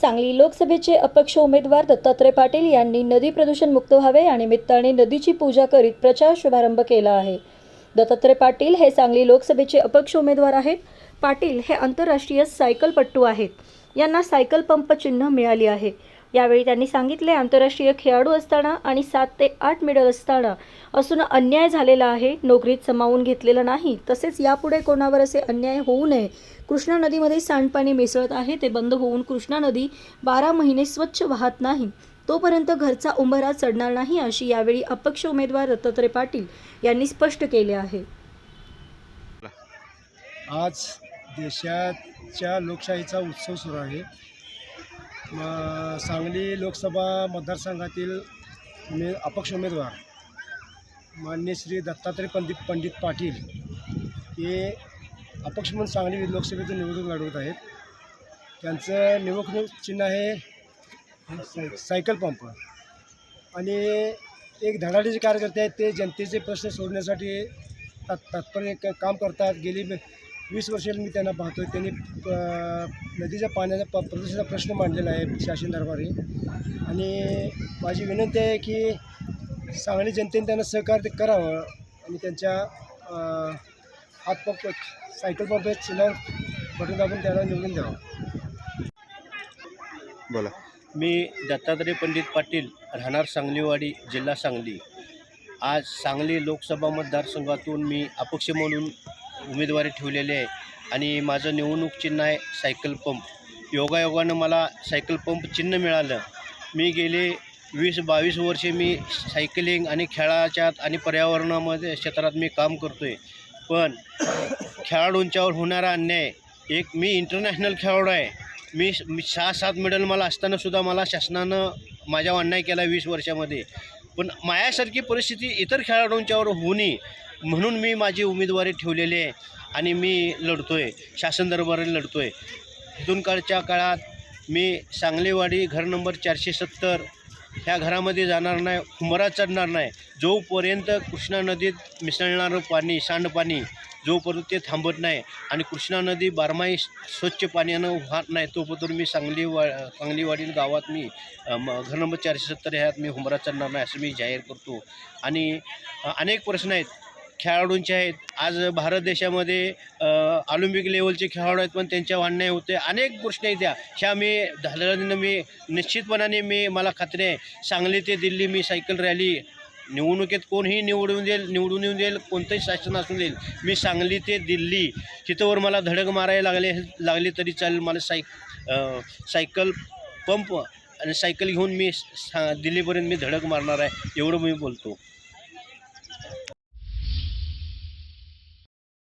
सांगली लोकसभेचे अपक्ष उमेदवार दत्तात्रय पाटील यांनी नदी प्रदूषण मुक्त व्हावे या निमित्ताने नदीची पूजा करीत प्रचार शुभारंभ केला आहे. दत्तात्रय पाटील हे सांगली लोकसभेचे अपक्ष उमेदवार आहेत. पाटील हे आंतरराष्ट्रीय सायकलपट्टू आहेत. यांना सायकल पंप चिन्ह मिळाली आहे. यावेळी त्यांनी सांगितले आंतरराष्ट्रीय खेळाडू असताना आणि सात ते आठ मेडल असताना असून अन्याय झालेला आहे नोकरीत समावून घेतलेला नाही तसेच यापुढे कोणावर असे अन्याय होऊ नये कृष्णा नदीमध्ये सांडपाणी मिसळत आहे ते बंद होऊन कृष्णा नदी बारा महिने स्वच्छ वाहत नाही तोपर्यंत घरचा उंबरा चढणार नाही अशी यावेळी अपक्ष उमेदवार दत्तात्रय पाटील यांनी स्पष्ट केले आहे. आज देशाच्या लोकशाहीचा उत्सव सुरू आहे. म- सांगली लोकसभा मतदारसंघातील उमे अपक्ष उमेदवार मान्य श्री दत्तात्रय पंडित पंडित पाटील हे अपक्ष म्हणून सांगली लोकसभेतून निवडणूक लढवत आहेत. त्यांचं निवडणूक चिन्ह आहे सायकल पंप आणि एक धडाडीचे कार्यकर्ते आहेत ते जनतेचे प्रश्न सोडण्यासाठी तात तात्पर्य काम करतात. गेली वीस वर्ष मी त्यांना पाहतो त्यांनी अ, नदीच्या पाण्याचा प प्रदूषणाचा प्रश्न मांडलेला आहे शासन दरबारी. आणि माझी विनंती आहे की सांगली जनतेने त्यांना सहकार्य करावं आणि त्यांच्या हातपंप सायकल पंप चिन्ह बटन दाबून त्यांना निवडून द्यावं. बोला. मी दत्तात्रय पंडित पाटील राहणार सांगलीवाडी जिल्हा सांगली. आज सांगली लोकसभा मतदारसंघातून मी अपक्ष म्हणून उमेदवारी ठेवलेली आहे. आणि माझं निवडणूक चिन्ह आहे सायकल पंप. योगायोगानं मला सायकल पंप चिन्ह मिळालं. मी गेले वीस बावीस वर्षे मी सायकलिंग आणि खेळाच्यात आणि पर्यावरणामध्ये क्षेत्रात मी काम करतो आहे पण खेळाडूंच्यावर होणारा अन्याय एक मी इंटरनॅशनल खेळाडू आहे. मी मी सहा सात मेडल मला असतानासुद्धा मला शासनानं माझ्यावर अन्याय केला वीस वर्षामध्ये. पण माझ्यासारखी परिस्थिती इतर खेळाडूंच्यावर होऊ नये म्हणून मी माझी उमेदवारी ठेवलेली आहे आणि मी लढतो आहे शासन दरबारी लढतो आहे इथून काळच्या काळात मी सांगलीवाडी घर नंबर चारशे सत्तर ह्या घरामध्ये जाणार नाही हुमरा चढणार नाही. जोपर्यंत कृष्णा नदीत मिसळणारं पाणी सांडपाणी जोपर्यंत ते थांबत नाही आणि कृष्णा नदी बारमाही स्वच्छ पाण्यानं वाहत नाही तोपर्यंत मी सांगली वा सांगलीवाडील गावात मी म- घर नंबर चारशे सत्तर ह्यात मी हुमरा चढणार नाही असं मी जाहीर करतो. आणि अनेक प्रश्न आहेत. खेळाडूंचे आहेत. आज भारत देशामध्ये ऑलिम्पिक लेवलचे खेळाडू आहेत पण त्यांच्या अन्याय होते. अनेक गोष्टी आहेत त्या. ह्या मी धाडल्यानं मी निश्चितपणाने मी मला खात्री आहे. सांगली ते दिल्ली मी सायकल रॅली निवडणुकीत कोणीही निवडून देईल निवडून येऊन देईल कोणतंही शासन असून देईल. मी सांगली ते दिल्ली तिथंवर मला धडक मारायला लागले लागली तरी चालेल. मला साय सायकल पंप आणि सायकल घेऊन मी सा दिल्लीपर्यंत मी धडक मारणार आहे एवढं मी बोलतो.